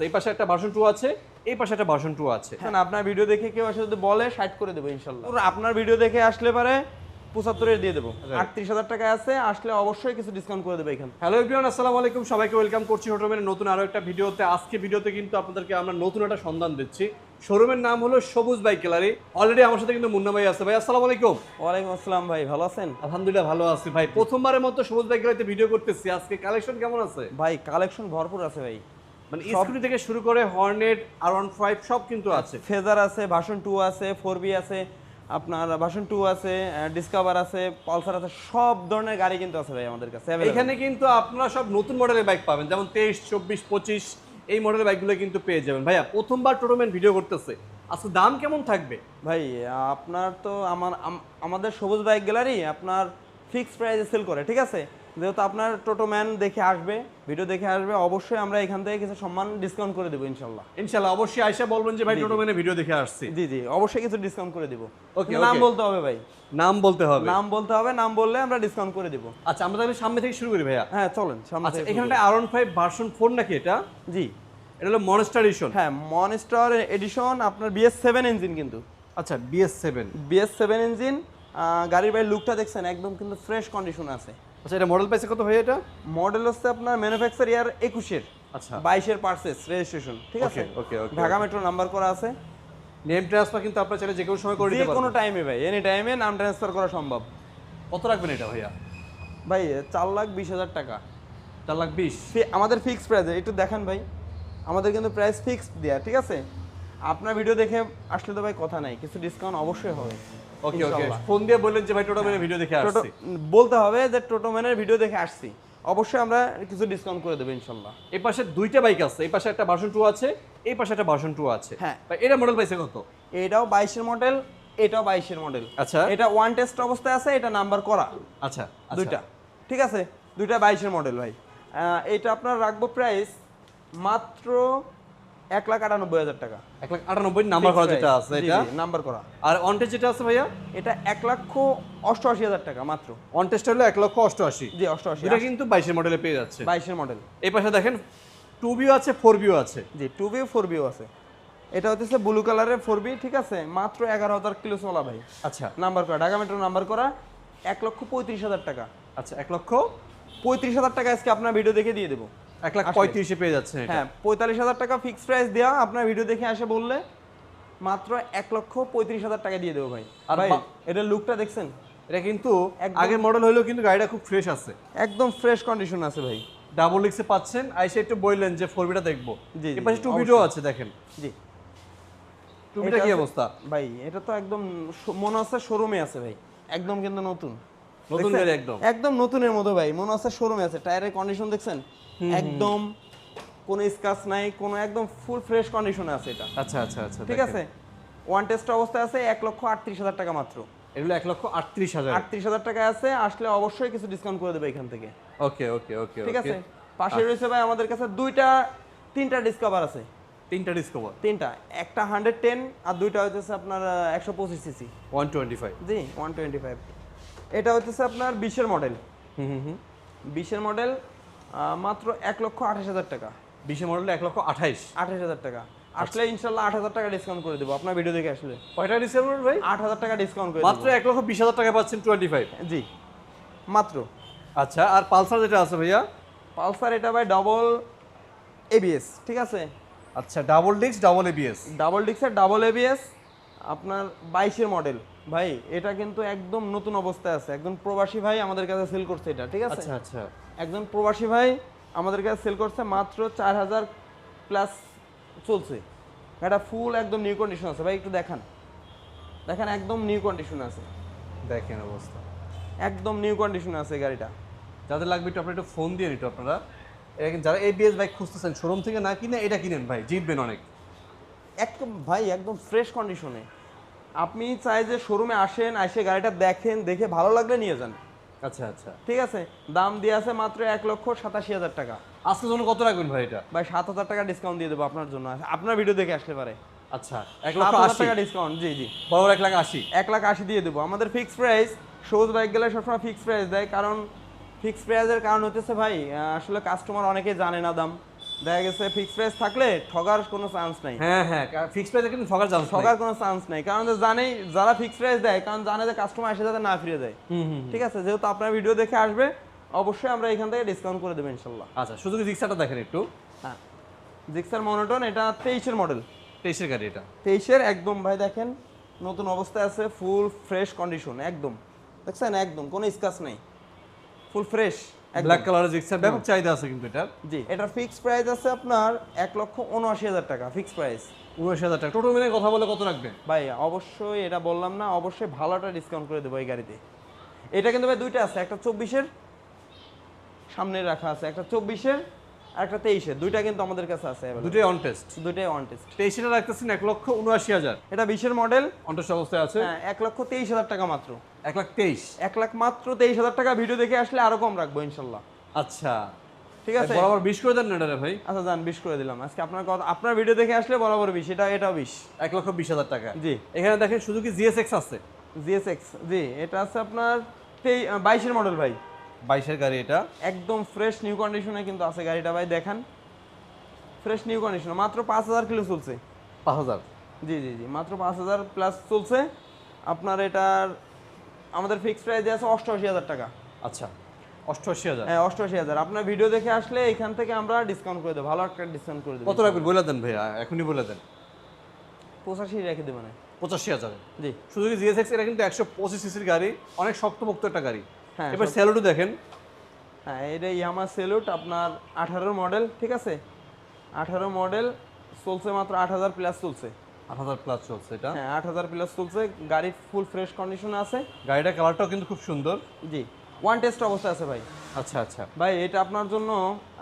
এই পাশে একটা ভার্সন টু আছে এই পাশে একটা ভার্সন টু আছে। এখন আপনার ভিডিও দেখে কেউ আসলে যদি বলে ষাট করে দেবো ইনশাল্লাহ। আপনার ভিডিও দেখে আসলে পারে পঁচাত্তরের দিয়ে দেবো। আটত্রিশ হাজার টাকা আছে আসলে অবশ্যই কিছু ডিসকাউন্ট করে দেবো এখান। হ্যালো এভরিওয়ান আসসালামু আলাইকুম। সবাইকে ওয়েলকাম করছি হোটেলের নতুন আরও একটা ভিডিওতে আজকে ভিডিওতে কিন্তু আপনাদেরকে আমরা নতুন একটা সন্ধান দিচ্ছি। শোরুমের নাম হলো সবুজ বাইক গ্যালারি অলরেডি আমার সাথে কিন্তু মুন্না ভাই আছে। ভাই আসসালামু আলাইকুম। ওয়ালাইকুম আসসালাম ভাই ভালো আছেন? আলহামদুলিল্লাহ ভালো আছি ভাই। প্রথমবারের মতো সবুজ বাইক গ্যালারিতে ভিডিও করতেছি। আজকে কালেকশন কেমন আছে? ভাই কালেকশন ভরপুর আছে ভাই। মানে স্কুটি থেকে শুরু করে হর্নেট আর ওয়ান ফাইভ সব কিন্তু আছে। ফেজার আছে ভার্সন টু আছে ফোর বি আছে আপনার ভার্সন টু আছে ডিসকভার আছে পালসার আছে সব ধরনের গাড়ি কিন্তু আছে ভাই আমাদের কাছে এখানে কিন্তু আপনারা সব নতুন মডেলের বাইক পাবেন যেমন তেইশ চব্বিশ পঁচিশ এই মডেলের বাইকগুলো কিন্তু পেয়ে যাবেন। ভাইয়া প্রথমবার টোটোম্যান ভিডিও করতেছে। আচ্ছা দাম কেমন থাকবে? ভাই আপনার তো আমার আমাদের সবুজ বাইক গ্যালারি আপনার ফিক্সড প্রাইসে সেল করে ঠিক আছে? যেহেতু আপনার টোটো ম্যান দেখে আসবে ভিডিও দেখে আসবে অবশ্যই আমরা এখান থেকে কিছু সম্মান ডিসকাউন্ট করে দেবো ইনশাল্লাহ। ইনশাল্লাহ অবশ্যই আয়সা বলবেন যে ভাই টোটোম্যানের ভিডিও দেখে আসছি। জি জি অবশ্যই কিছু ডিসকাউন্ট করে দিব। Okay, নাম বলতে হবে ভাই। নাম বলতে হবে। নাম বলতে হবে নাম বললে আমরা ডিসকাউন্ট করে দিব। আচ্ছা আমরা তাহলে সামনে থেকে শুরু করি ভাইয়া। হ্যাঁ চলেন সামনে আচ্ছা এখানে একটা আর ওয়ান ফাইভ ভার্সন ফোর নাকি এটা? জি। এটা হলো মনস্টার এডিশন হ্যাঁ মনস্টার এডিশন আপনার বিএস সেভেন ইঞ্জিন কিন্তু। আচ্ছা BS seven BS seven engine গাড়ির ভাই লুকটা দেখছেন একদম কিন্তু ফ্রেশ কন্ডিশন আছে। আচ্ছা এটা মডেল পাইছে কত ভাই এটা? মডেল হচ্ছে আপনার ম্যানুফ্যাকচার ইয়ার একুশের। আচ্ছা। বাইশের পার্সেস রেজিস্ট্রেশন ঠিক আছে? Okay okay, Dhaka metro number করা আছে। নেম ট্রান্সফার কিন্তু আপনারা চাইলে যে কোনো সময় করে দিতে কোনো টাইমে ভাই এনি টাইমে নাম ট্রান্সফার করা সম্ভব। কত রাখবেন এটা ভাইয়া? ভাই চার লাখ বিশ হাজার টাকা। চার লাখ বিশ? আমাদের ফিক্সড প্রাইস একটু দেখান ভাই। আমাদের কিন্তু প্রাইস ফিক্সড দেয়া ঠিক আছে? আপনার ভিডিও দেখে আসলে তো ভাই কথা নাই কিছু ডিসকাউন্ট অবশ্যই হবে। ওকে ওকে। ফোন দিয়ে বললেন যে ভাই টোটোম্যানের ভিডিও দেখে আসছি। বলতে হবে যে টোটো ম্যানের ভিডিও দেখে আসছি। অবশ্যই আমরা কিছু ডিসকাউন্ট করে দেবো ইনশাল্লাহ এই পাশে দুইটা বাইক আছে। এই পাশে একটা ভার্সন টু আছে এই পাশে একটা ভার্সন টু আছে। হ্যাঁ। এটা মডেল পাইছে কত? এটাও বাইশের মডেল এটাও বাইশের মডেল আচ্ছা। এটা ওয়ান টেস্ট অবস্থায় আছে এটা নাম্বার করা। আচ্ছা আচ্ছা। দুইটা। ঠিক আছে? দুইটা বাইশের মডেল ভাই। আহ, এটা আপনার রাখব প্রাইস মাত্র এক লাখ আটানব্বই হাজার টাকা। এক লাখ আটানব্বই নাম্বার করা যেটা আছে এটা? নাম্বার করা। আর অন টেস্ট যেটা আছে ভাইয়া? এটা এক লক্ষ অষ্টআশি হাজার টাকা মাত্র। অন টেস্ট হলো এক লক্ষ অষ্টআশি। জি অষ্টআশি। এটা কিন্তু বাইশের মডেলে পেয়ে যাচ্ছে। বাইশের মডেল এই পাশে দেখেন টু বিও আছে ফোর বিও আছে। জি টু বি ফোর বিও আছে। এটা হচ্ছে ব্লু কালারের ফোর বি ঠিক আছে? মাত্র এগারো হাজার কিলো চলা ভাই। আচ্ছা। নাম্বার করা ঢাকা মেট্রো নাম্বার করা এক লক্ষ পঁয়ত্রিশ হাজার টাকা। আচ্ছা এক লক্ষ পঁয়ত্রিশ হাজার টাকা আজকে আপনার ভিডিও দেখে দিয়ে দেবো। এক লাখ পঁয়ত্রিশে পেয়ে যাচ্ছে এটা। হ্যাঁ পঁয়তাল্লিশ হাজার টাকা ফিক্সড প্রাইস দেওয়া আপনার ভিডিও দেখে আসে বললে মাত্র এক লক্ষ পঁয়ত্রিশ হাজার টাকা দিয়ে দেবো ভাই। আর ভাই লুকটা দেখছেন? এটা কিন্তু আগের মডেল হলেও কিন্তু গাড়িটা খুব ফ্রেশ আছে। একদম ফ্রেশ কন্ডিশন আছে ভাই। ডাবল এক্সে পাচ্ছেন আইসে একটু বললেন যে ফোর বিটা দেখব। জি, টু বিটাও আছে দেখেন। জি। টু বিটা কি অবস্থা? ভাই এটা তো একদম মনে হচ্ছে শোরুমে আছে ভাই। একদম কিন্তু নতুন। নতুন একদম। একদম নতুনের মতো ভাই মনে হচ্ছে শোরুমে আছে। টায়ারের কন্ডিশন দেখছেন? একদম কোনো স্কাচ নাই কোনো একদম ফুল ফ্রেশ কন্ডিশনে আছে এটা। আচ্ছা আচ্ছা আচ্ছা ঠিক আছে? ওয়ান টেস্ট অবস্থায় আছে এক লক্ষ আটত্রিশ হাজার টাকা মাত্র। এগুলো এক লক্ষ আটত্রিশ হাজার। আটত্রিশ হাজার টাকা আছে আসলে অবশ্যই কিছু ডিসকাউন্ট করে দেবে এখান থেকে। ওকে ওকে ওকে ঠিক আছে? পাশে রয়েছে ভাই আমাদের কাছে দুইটা তিনটা ডিসকভার আছে। তিনটা ডিসকভার তিনটা। একটা হান্ড্রেড টেন আর দুইটা হচ্ছে আপনার একশো পঁচিশ সিসি ওয়ান টোয়েন্টি ফাইভ জি ওয়ান টোয়েন্টি ফাইভ এটা হচ্ছে আপনার বিশের মডেল হুম হুম হুম। বিশের মডেল মাত্র এক লক্ষ আঠাশ হাজার টাকা। বিশে মডেল এক লক্ষ আঠাইশ। আঠাশ হাজার টাকা। আসলে ইনশাল্লাহ আট হাজার টাকা ডিসকাউন্ট করে দেবো। আপনার ভিডিও দেখে আসলে। কয়টা ডিসেম্বর ভাই? আট হাজার টাকা ডিসকাউন্ট করে মাত্র এক লক্ষ বিশ হাজার টাকা পাচ্ছেন টোয়েন্টি ফাইভ জি। মাত্র। আচ্ছা আর পালসার যেটা আছে ভাইয়া? পালসার এটা ভাই ডবল এবিএস ঠিক আছে? আচ্ছা double disc double ABS double ডিক্সের double ABS আপনার বাইশের মডেল ভাই এটা কিন্তু একদম নতুন অবস্থায় আছে। একদম প্রবাসী ভাই আমাদের কাছে সেল করছে এটা ঠিক আছে? আচ্ছা আচ্ছা। একজন প্রবাসী ভাই আমাদের কাছে সেল করছে মাত্র চার হাজার প্লাস চলছে। এটা ফুল একদম নিউ কন্ডিশন আছে। ভাই একটু দেখান। দেখেন একদম নিউ কন্ডিশন আছে। দেখেন অবস্থা। একদম নিউ কন্ডিশন আছে গাড়িটা। যাদের লাগবে একটু আপনারা একটু ফোন দিয়ে নিত আপনারা। যারা এবিএস বাইক খুঁজতেছেন শোরুম থেকে না কিনে এটা কিনেন ভাই জিতবেন অনেক। একদম ভাই একদম ফ্রেশ কন্ডিশনে আপনি চাই যে শোরুমে আসেন এসে গাড়িটা দেখেন দেখে ভালো লাগলে নিয়ে যান। আচ্ছা আচ্ছা। ঠিক আছে? দাম দিয়ে আছে মাত্র এক লক্ষ সাতাশি হাজার টাকা। আজকের জন্য কত রাখবেন ভাই এটা? ভাই সাত হাজার টাকা ডিসকাউন্ট দিয়ে দেবো আপনার জন্য। আপনার ভিডিও দেখে আসতে পারে। আচ্ছা এক লক্ষ আশি। টাকা ডিসকাউন্ট জি জি। বরাবর এক লাখ আশি। এক লাখ আশি দিয়ে দেবো। আমাদের ফিক্সড প্রাইস সবুজ বাইক গেলে সবসময় ফিক্সড প্রাইস দেয়। কারণ ফিক্সড প্রাইসের কারণ হতেছে ভাই আসলে কাস্টমার অনেকে জানে না দাম। দেখা গেছে ফিক্স প্রাইস থাকলে ঠগার কোনো চান্স নাই। হ্যাঁ হ্যাঁ ফিক্স প্রাইসে কিন্তু ঠকার চান্স ঠগার কোনো চান্স নাই। কারণ জানেই যারা ফিক্স প্রাইস দেয় কারণ জানে যে কাস্টমার এসে যাতে না ফিরে যায় হুম ঠিক আছে? যেহেতু আপনার ভিডিও দেখে আসবে অবশ্যই আমরা এখান থেকে ডিসকাউন্ট করে দেবো ইনশাল্লাহ। আচ্ছা শুধু কি জিক্সাটা দেখেন একটু? হ্যাঁ। জিক্সার মনোটন এটা তেইশের মডেল তেইশের গাড়ি এটা। তেইশের একদম ভাই দেখেন নতুন অবস্থায় আছে ফুল ফ্রেশ কন্ডিশন একদম। দেখছেন? একদম কোনো স্কাচ নেই। ফুল ফ্রেশ ব্ল্যাক কালারের জিক্সার ব্যাপক চাহিদা আছে কিন্তু এটা জি। এটার ফিক্স প্রাইস আছে আপনার এক লক্ষ উনআশি হাজার টাকা ফিক্স প্রাইস উনআশি হাজার টাকা। টোটো মিলে কথা বলে কত রাখবে? ভাই অবশ্যই এটা বললাম না অবশ্যই ভালোটা ডিসকাউন্ট করে দেবো এই গাড়িতে। এটা কিন্তু ভাই দুইটা আছে একটা চব্বিশের সামনে রাখা আছে একটা চব্বিশের একটা তেইশের দুইটা কিন্তু আমাদের কাছে আছে। দুটোই অন টেস্ট দুইটাই ওয়ান টেস্ট তেইশটা রাখতেছেন এক লক্ষ উনআশি হাজার। এটা বিশের মডেল অন টেস্ট অবস্থায় আছে। হ্যাঁ এক লক্ষ তেইশ হাজার টাকা মাত্র। এক লাখ তেইশ। এক লাখ মাত্র তেইশ হাজার টাকা ভিডিও দেখে আসলে আরও কম রাখব ইনশাল্লাহ। আচ্ছা। ঠিক আছে? বরাবর বিশ করে দেন না ভাই। আচ্ছা যান বিশ করে দিলাম। আজকে আপনার কথা আপনার ভিডিও দেখে আসলে বরাবর বিশ এটা এটাও বিশ। এক লক্ষ বিশ হাজার টাকা। জি। এখানে দেখেন শুধু কি জিএসএক্স আছে? জিএসএক্স জি এটা আছে আপনার তেই বাইশের মডেল ভাই। বাইশের গাড়ি এটা। একদম ফ্রেশ নিউ কন্ডিশনে কিন্তু আছে গাড়িটা ভাই দেখান। ফ্রেশ নিউ কন্ডিশনে মাত্র পাঁচ হাজার কিলো চলছে। পাঁচ হাজার? জি জি জি মাত্র পাঁচ হাজার প্লাস চলছে। আপনার এটার আমাদের ফিক্স প্রাইস আছে অষ্টআশি হাজার টাকা। আচ্ছা অষ্টআশি হাজার? হ্যাঁ অষ্টআশি হাজার। আপনার ভিডিও দেখে আসলে এখান থেকে আমরা ডিসকাউন্ট করে দেবো। ভালো একটা ডিসকাউন্ট করে দেবো। কত রাখবেন? বলে দেন ভাইয়া এখনই বলে দেন। পঁচাশি রেখে দেবেন পঁচাশি হাজার? জি। শুধু কি জিএসএক্স এটা কিন্তু একশো পঁচিশ সিসির গাড়ি অনেক শক্তপোক্ত একটা গাড়ি। এবার স্যালুটও দেখেন। হ্যাঁ এটা ইয়ামা সেলুট আপনার আঠারো মডেল ঠিক আছে? আঠারো মডেল চলছে মাত্র আট হাজার প্লাস চলছে। আট হাজার প্লাস চলছে এটা। হ্যাঁ আট হাজার প্লাস চলছে গাড়ি ফুল ফ্রেশ কন্ডিশনে আছে। কালারটাও কিন্তু খুব সুন্দর। জি ওয়ান টেস্ট অবস্থা আছে ভাই। আচ্ছা আচ্ছা। ভাই এটা আপনার জন্য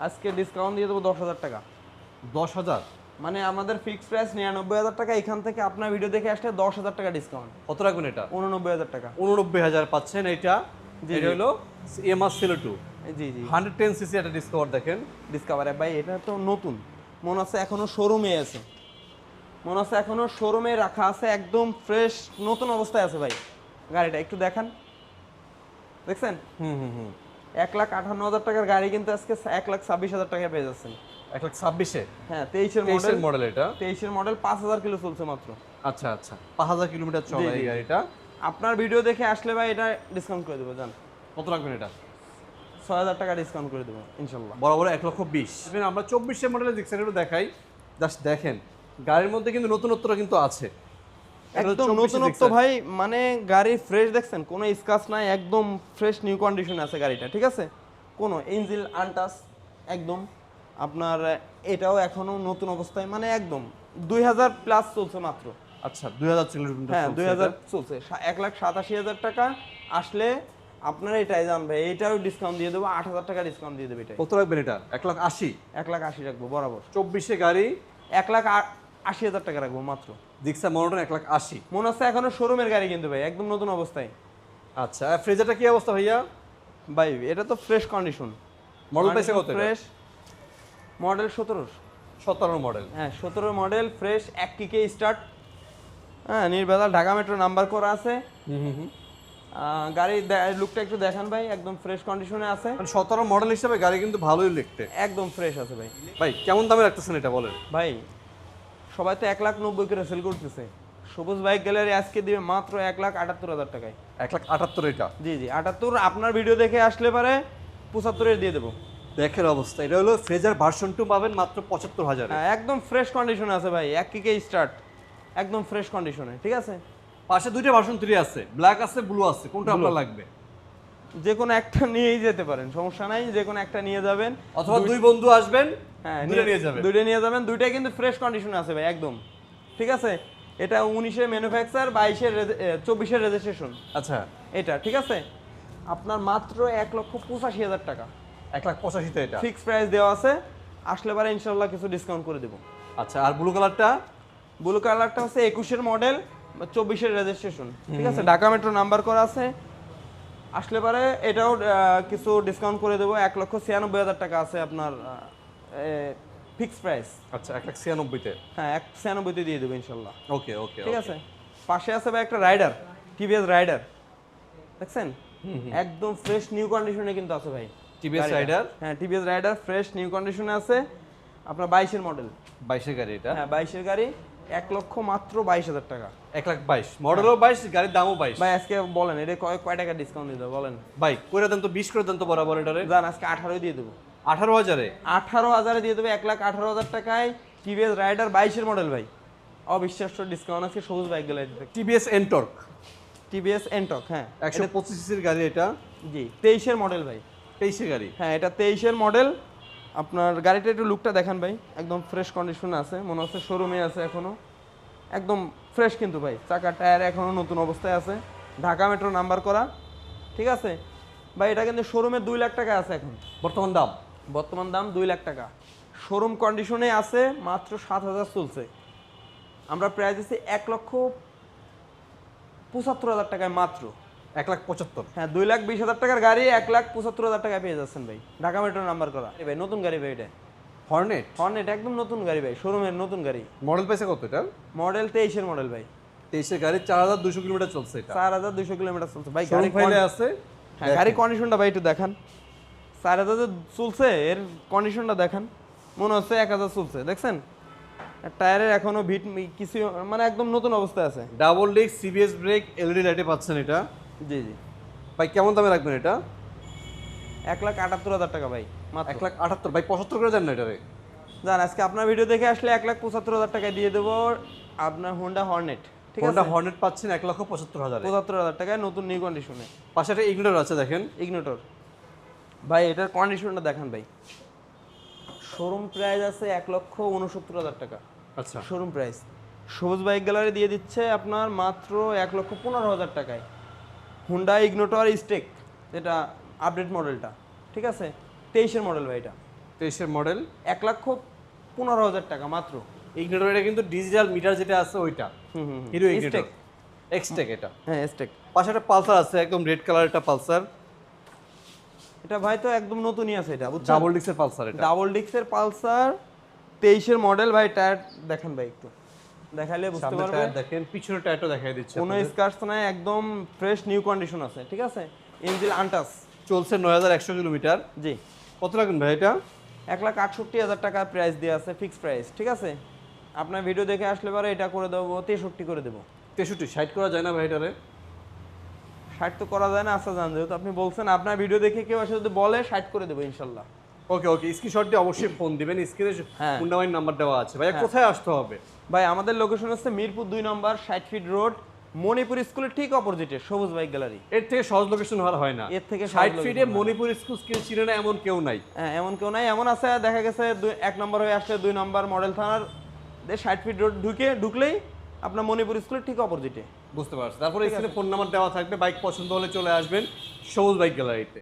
আজকে ডিসকাউন্ট দিয়ে দেবো দশ হাজার টাকা। দশ হাজার? মানে আমাদের ফিক্স প্রাইস নিরানব্বই হাজার টাকা এখান থেকে আপনার ভিডিও দেখে আসলে দশ হাজার টাকা ডিসকাউন্ট কত রাখবেন এটা? উননব্বই হাজার টাকা। উননব্বই হাজার পাচ্ছেন এটা। এটা হলো এমআর সিলো টু জি জি। হান্ড্রেড টেন সিসি একটা ডিসকভার দেখেন। ডিসকাভারে ভাই এটা তো নতুন। মনে হচ্ছে এখনও শোরুমে আছে। মনে হচ্ছে এখনও শোরুমে রাখা আছে একদম ফ্রেশ নতুন অবস্থায় আছে ভাই। গাড়িটা একটু দেখান। দেখছেন? হুম হুম হুম। এক লাখ আটান্ন হাজার টাকার গাড়ি কিন্তু আজকে এক লাখ ছাব্বিশ হাজার টাকা পেয়ে যাচ্ছেন। এক লাখ ছাব্বিশে? হ্যাঁ তেইশের মডেল মডেল এটা? তেইশের মডেল পাঁচ হাজার কিলো চলছে মাত্র। আচ্ছা আচ্ছা। পাঁচ হাজার কিলোমিটার চলে এই গাড়িটা। আপনার ভিডিও দেখে আসলে ভাই এটা ডিসকাউন্ট করে দেবো জান। কত রাখবেন এটা? ছয় হাজার টাকা ডিসকাউন্ট করে দেবো ইনশাল্লাহ। বরাবর এক লক্ষ বিশ। আমরা চব্বিশের মডেলের জিক্সার দেখাই। জাস্ট দেখেন গাড়ির মধ্যে কিন্তু নতুনত্বটা কিন্তু আছে। একদম 24 নতুনত্ব। ভাই মানে গাড়ি ফ্রেশ দেখছেন কোনো স্কাচ নাই একদম ফ্রেশ নিউ কন্ডিশনে আছে গাড়িটা ঠিক আছে? কোনো ইঞ্জিল আনটাস একদম। আপনার এটাও এখনও নতুন অবস্থায় মানে একদম দুই হাজার প্লাস চলছে মাত্র। আচ্ছা দুই হাজার কিলোমিটার হ্যাঁ দুই হাজার চলছে। এক লাখ সাতাশি হাজার টাকা আসলে আপনারা এটাই জানবে এটাও ডিসকাউন্ট দিয়ে দেবো আট হাজার টাকা ডিসকাউন্ট দিয়ে দেবে এটাই। কত রাখবেন এটা? এক লাখ আশি? এক লাখ আশি রাখব বরাবর। চব্বিশে গাড়ি? এক লাখ আশি হাজার টাকা রাখব মাত্র। জিক্সা মনোটন এক লাখ আশি। মনে হচ্ছে এখনও শোরুমের গাড়ি কিন্তু ভাই একদম নতুন অবস্থায়। আচ্ছা ফ্রিজারটা কি অবস্থা ভাইয়া? ভাই এটা তো ফ্রেশ কন্ডিশন মডেল পাইছে কত ফ্রেশ মডেল সতেরো সতেরো মডেল হ্যাঁ সতেরো মডেল ফ্রেশ এক কিকে স্টার্ট হ্যাঁ নির্বেদাল ঢাকা মেট্রো নাম্বার করা আছে। গাড়ির লুকটা একটু দেখান ভাই একদম ফ্রেশ কন্ডিশনে আছে। মানে সতেরো মডেল হিসাবে গাড়ি কিন্তু ভালোই লিখতে একদম ফ্রেশ আছে ভাই। ভাই কেমন দামে রাখতেছেন এটা বলেন? ভাই সবাই তো এক লাখ নব্বই করে সেল করতেছে। সবুজ বাইক গ্যালারি আজকে দিবে মাত্র এক লাখ আটাত্তর হাজার টাকায়। এক লাখ আটাত্তর এটা? জি জি আটাত্তর আপনার ভিডিও দেখে আসলে পারে পঁচাত্তরের দিয়ে দেবো। দেখের অবস্থা এটা হলো ফ্রেজার ভার্সন টু পাবেন মাত্র পঁচাত্তর হাজার। হ্যাঁ একদম ফ্রেশ কন্ডিশনে আছে ভাই এক কিকে স্টার্ট একদম ফ্রেশ কন্ডিশনে ঠিক আছে? পাশে দুইটা ভার্সন থ্রি আছে ব্ল্যাক আছে ব্লু আছে কোনটা আপনার লাগবে? যে কোনো একটা নিয়েই যেতে পারেন সমস্যা নাই যে কোনো একটা নিয়ে যাবেন। অথবা দুই বন্ধু আসবেন হ্যাঁ দুইটা নিয়ে যাবেন। দুইটা নিয়ে যাবেন দুইটাই কিন্তু ফ্রেশ কন্ডিশনে আছে ভাই একদম। ঠিক আছে? এটা উনিশে ম্যানুফ্যাকচার বাইশের চব্বিশের রেজিস্ট্রেশন আচ্ছা। এটা ঠিক আছে? আপনার মাত্র এক লক্ষ পঁচাশি হাজার টাকা। এক লাখ পঁচাশিতে এটা? ফিক্স প্রাইস দেওয়া আছে আসলে পারে ইনশাল্লাহ কিছু ডিসকাউন্ট করে দেবো। আচ্ছা আর ব্লু কালারটা ব্লু কালারটা হচ্ছে একুশের মডেল চব্বিশের রেজিস্ট্রেশন ঠিক আছে? ঢাকা মেট্রো নাম্বার করা আছে। আসলে পারে এটাও কিছু ডিসকাউন্ট করে দেবো। এক লক্ষ ছিয়ানব্বই হাজার টাকা আছে আপনার ফিক্স প্রাইস আচ্ছা এক লাখ ছিয়ানব্বইতে? হ্যাঁ এক ছিয়ানব্বইতে দিয়ে দেবো ইনশাল্লাহ। ওকে ওকে ঠিক আছে? পাশে আছে ভাই একটা রাইডার টিভিএস রাইডার দেখছেন? একদম ফ্রেশ নিউ কন্ডিশনে কিন্তু আছে ভাই। টিভিএস রাইডার হ্যাঁ টিভিএস রাইডার ফ্রেশ নিউ কন্ডিশনে আছে। আপনার বাইশের মডেল বাইশের গাড়ি এটা? হ্যাঁ বাইশের গাড়ি। এক লক্ষ মাত্র বাইশ হাজার টাকা। এক লাখ বাইশ। মডেলও বাইশ গাড়ির দামও বাইশ। ভাই আজকে বলেন এটা কয় কয় টাকা ডিসকাউন্ট দিতে বলেন। বাইক করে দেন তো বিশ করে দেন তো বরাবর এটারে। যান আজকে আঠারোই দিয়ে দেবো। আঠারো হাজারে? আঠারো হাজারে দিয়ে দেবে এক লাখ আঠারো হাজার টাকায় টিভিএস রাইডার বাইশের মডেল ভাই। অবিশ্বাস্য ডিসকাউন্ট আছে সবুজ বাইক গেলে টিভিএস এনটর্ক টিভিএস এনটক হ্যাঁ। একশো পঁচিশ সিসির গাড়ি এটা। জি তেইশের মডেল ভাই। তেইশে গাড়ি। হ্যাঁ এটা তেইশের মডেল আপনার গাড়িটা একটু লুকটা দেখান ভাই। একদম ফ্রেশ কন্ডিশনে আছে মনে হচ্ছে শোরুমে আছে এখনও একদম ফ্রেশ কিন্তু ভাই চাকার টায়ার এখনও নতুন অবস্থায় আছে। ঢাকা মেট্রো নাম্বার করা ঠিক আছে? ভাই এটা কিন্তু শোরুমে দুই লাখ টাকা আছে এখন। বর্তমান দাম? বর্তমান দাম দুই লাখ টাকা। শোরুম কন্ডিশনে আছে মাত্র সাত হাজার চলছে। আমরা প্রায় দিচ্ছি এক লক্ষ পঁচাত্তর হাজার টাকায় মাত্র। এক লাখ পঁচাত্তর। হ্যাঁ দুই লাখ বিশ হাজার টাকার গাড়ি এক লাখ পঁচাত্তর হাজার টাকায় পেয়ে যাচ্ছেন ভাই। ঢাকা মেট্রো নাম্বার করা ভাই নতুন গাড়ি ভাই এটা। হর্নেট? হর্নেট একদম নতুন গাড়ি ভাই শোরুমের নতুন গাড়ি। মডেল পেয়েছে কত এটা? মডেল তেইশের মডেল ভাই। তেইশের গাড়ি চার হাজার দুশো কিলোমিটার চলছে এটা। চার হাজার দুইশো কিলোমিটার চলছে। ভাই গাড়ি ফাইলে আছে। হ্যাঁ গাড়ি কন্ডিশনটা ভাই একটু দেখান। চার হাজার যে চলছে এর কন্ডিশনটা দেখান। মনে হচ্ছে এক হাজার চলছে দেখছেন? টায়ারের এখনও ভিট কিছু মানে একদম নতুন অবস্থায় আছে। Double disc CBS brake LED লাইটে পাচ্ছেন এটা। জি জি। ভাই কেমন দামে রাখবেন এটা? এক লাখ আটাত্তর হাজার টাকা ভাই মাত্র। এক লাখ আটাত্তর ভাই পঁচাত্তর করে দেন না এটারে? জান আজকে আপনার ভিডিও দেখে আসলে এক লাখ পঁচাত্তর হাজার টাকায় দিয়ে দেবো আপনার হোন্ডা হর্নেট ঠিক আছে? হোন্ডা হর্নেট পাচ্ছেন এক লক্ষ পঁচাত্তর হাজারে। পঁচাত্তর হাজার টাকায় নতুন নিউ কন্ডিশনে পাশে একটা ইগনোর আছে দেখেন। ইগনোটর ভাই এটার কন্ডিশনটা দেখান ভাই। শোরুম প্রাইস আছে এক লক্ষ উনসত্তর হাজার টাকা। আচ্ছা। Showroom price Sabuj bike gallery দিয়ে দিচ্ছে আপনার মাত্র এক লক্ষ পনেরো হাজার টাকায়। হুন্ডা ইগনোটর স্টেক যেটা আপডেট মডেলটা ঠিক আছে? তেইশের মডেল ভাই এটা। তেইশের মডেল এক লক্ষ পনেরো হাজার টাকা মাত্র। ইগনোর এটা কিন্তু ডিজিটাল মিটার যেটা আছে ওইটা। হুম হুম হিরো ইগনোর স্টেক এক্সটেক এটা। হ্যাঁ স্টেক পাশে একটা পালসার আছে একদম রেড কালার একটা পালসার। এটা ভাই তো একদম নতুনই আছে এটা ডাবল ডিক্সের পালসার এটা। ডাবল ডিক্সের পালসার তেইশের মডেল ভাই টায়ার দেখেন ভাই একটু। দেখালে বুঝতে পারবে। দেখেন পিছনের টায়ারটা দেখাই দিচ্ছে কোনো স্কার্স নাই একদম ফ্রেশ নিউ কন্ডিশন আছে ঠিক আছে? ইঞ্জিল আনটাস চলছে নয় হাজার একশো কিলোমিটার। জি। কত লাগবেন ভাই এটা? এক লাখ আটষট্টি হাজার টাকা প্রাইস দিয়ে আছে ফিক্স প্রাইস ঠিক আছে? আপনার ভিডিও দেখে আসলে পরে এটা করে দেবো তেষট্টি করে দেবো। তেষট্টি ষাট করা যায় না ভাই এটারে? ষাট তো করা যায় না আচ্ছা জান যেহেতু আপনি বলছেন আপনার ভিডিও দেখে কেউ এসে যদি বলে ষাট করে দেবো ইনশাল্লাহ। ওকে ওকে স্ক্রিনশট দিয়ে অবশ্যই ফোন দিবেন। স্ক্রিনে হ্যাঁ। মুন্ডামাইন নাম্বার দেওয়া আছে। ভাইয়া কোথায় আসতে হবে? ভাই আমাদের লোকেশন হচ্ছে মিরপুর দুই নম্বর ষাট ফিট রোড মণিপুর স্কুলের ঠিক অপোজিটে সবুজ বাইক গ্যালারি এর থেকে সহজ লোকেশন হওয়ার হয় না। এর থেকে ষাট ফিটে হয়। মণিপুর স্কুল স্কিল চিনে না এমন কেউ নাই। হ্যাঁ এমন কেউ নাই। এমন আছে দেখা গেছে দুই- এক নম্বর হয়ে আসলে দুই নম্বর মডেল থানার। ষাট ফিট রোড ঢুকে ঢুকলেই আপনার মণিপুর স্কুলের ঠিক অপোজিটে বুঝতে পারছি। তারপরে এখানে ফোন নাম্বার দেওয়া থাকবে। বাইক পছন্দ হলে চলে আসবেন সবুজ বাইক গ্যালারিতে